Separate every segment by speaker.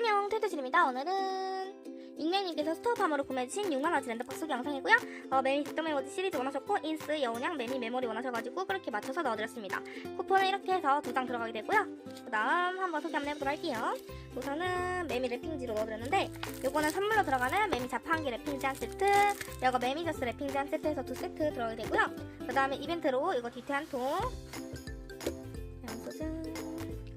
Speaker 1: 안녕 트위터실입니다. 오늘은 익명님께서 스토어팜으로 구매해주신 6만원치 랜드박스 소개 영상이고요. 어, 매미 뒷도메 모드 시리즈 원하셨고 인스, 여운양, 매미 메모리 원하셔가지고 그렇게 맞춰서 넣어드렸습니다. 쿠폰은 이렇게 해서 두 장 들어가게 되고요. 그 다음 한번 소개 한번 해보도록 할게요. 우선은 매미 랩핑지로 넣어드렸는데 요거는 선물로 들어가는 매미 자판기 랩핑지 한 세트 이거 매미저스 랩핑지 한 세트에서 두 세트 들어가게 되고요. 그 다음에 이벤트로 이거 디테 한통 영수증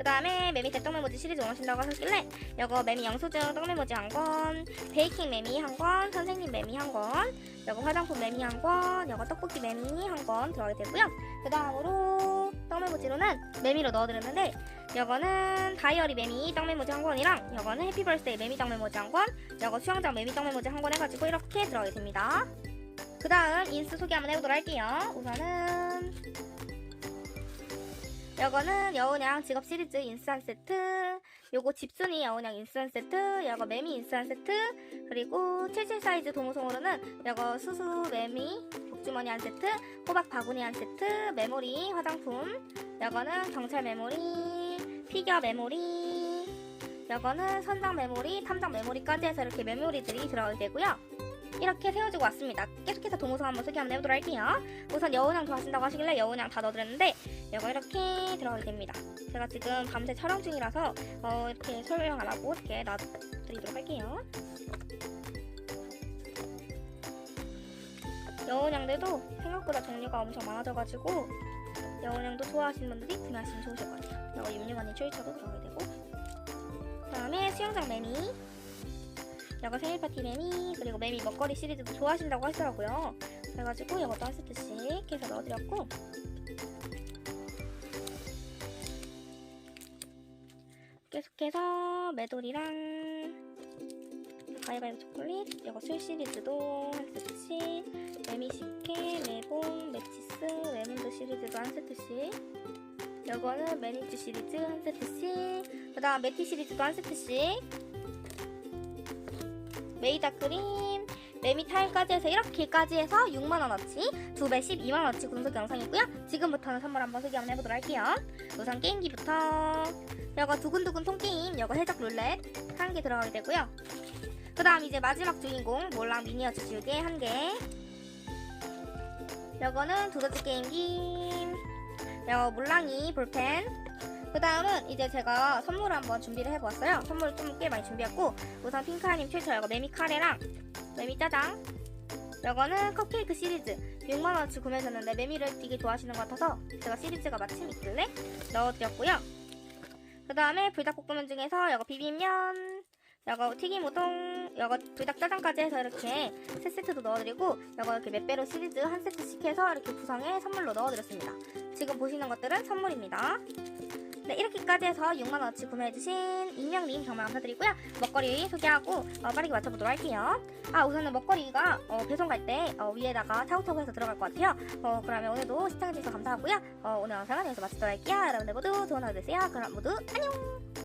Speaker 1: 그 다음에 매미 대떡메모지 시리즈 원하신다고 하셨길래 이거 매미 영수증 떡메모지 한 권, 베이킹 매미 한 권, 선생님 매미 한 권, 이거 화장품 매미 한 권, 이거 떡볶이 매미 한 권 들어가게 되고요. 그 다음으로 떡메모지로는 매미로 넣어드렸는데 이거는 다이어리 매미 떡메모지 한 권이랑 이거는 해피벌스데이 매미 떡메모지 한 권, 이거 수영장 매미 떡메모지 한 권 해가지고 이렇게 들어가게 됩니다. 그 다음 인스 소개 한번 해보도록 할게요. 우선은 요거는 여운양 직업 시리즈 인스한 세트 요거 집순이 여운양 인스한 세트 요거 매미 인스한 세트 그리고 77 사이즈 도무송으로는 요거 수수 매미 복주머니 한 세트 호박 바구니 한 세트 메모리 화장품 요거는 경찰 메모리 피겨 메모리 요거는 선장 메모리 탐정 메모리까지 해서 이렇게 메모리들이 들어가게 되고요 이렇게 세워지고 왔습니다 계속해서 도무송 한번 소개 한번 해보도록 할게요 우선 여운양 좋아하신다고 하시길래 여운양 다 넣어드렸는데 이거 이렇게 들어가게 됩니다. 제가 지금 밤새 촬영 중이라서 어, 이렇게 설명 안 하고 이렇게 놔드리도록 할게요. 여운양들도 생각보다 종류가 엄청 많아져가지고 여운양도 좋아하시는 분들이 구매하시면 좋으실 것 같아요. 이거 육류만이 추리쳐도 들어가게 되고 그 다음에 수영장 매미 이거 생일 파티 매미 그리고 매미 먹거리 시리즈도 좋아하신다고 하시더라고요. 그래가지고 이것도 한 세트씩 해서 넣어드렸고 계속해서 메돌이랑 가위바위보 초콜릿 이거 술 시리즈도 한 세트씩 매미 식혜, 레봉, 매치스, 레몬드 시리즈도 한 세트씩 이거는 매니주 시리즈 한 세트씩 그 다음 매티 시리즈도 한 세트씩 메이다 크림 매미 타일까지 해서 이렇게까지 해서 6만원어치 두 배 12만원어치 분석 영상이고요. 지금부터는 선물 한번 소개 한번 해보도록 할게요. 우선 게임기부터. 이거 두근두근 통게임 이거 해적 룰렛 한 개 들어가게 되고요. 그 다음 이제 마지막 주인공 몰랑 미니어처 지우개 한개. 이거는 두더지 게임기. 이거 몰랑이 볼펜 그 다음은 이제 제가 선물을 한번 준비를 해보았어요. 선물을 좀 꽤 많이 준비했고 우선 핑크아님 최초 이거 매미 카레랑 매미 짜장 이거는 컵케이크 시리즈. 6만원어치 구매하셨는데 매미를 되게 좋아하시는 것 같아서 제가 시리즈가 마침 있길래 넣어드렸고요. 그 다음에 불닭볶음면 중에서 이거 비빔면 이거 튀김 우동 이거 불닭 짜장까지 해서 이렇게 세 세트도 넣어드리고 이거 이렇게 몇 배로 시리즈 한 세트씩 해서 이렇게 구성해 선물로 넣어드렸습니다. 지금 보시는 것들은 선물입니다 네, 이렇게까지 해서 6만원어치 구매해주신 익명님 정말 감사드리고요. 먹거리 소개하고 어, 빠르게 맞춰보도록 할게요. 아, 우선은 먹거리가 어, 배송 갈때 위에다가 타우타고 해서 들어갈 것 같아요. 어, 그러면 오늘도 시청해주셔서 감사하고요. 어, 오늘 영상은 여기서 마치도록 할게요. 여러분들 모두 좋은 하루 되세요. 그럼 모두 안녕!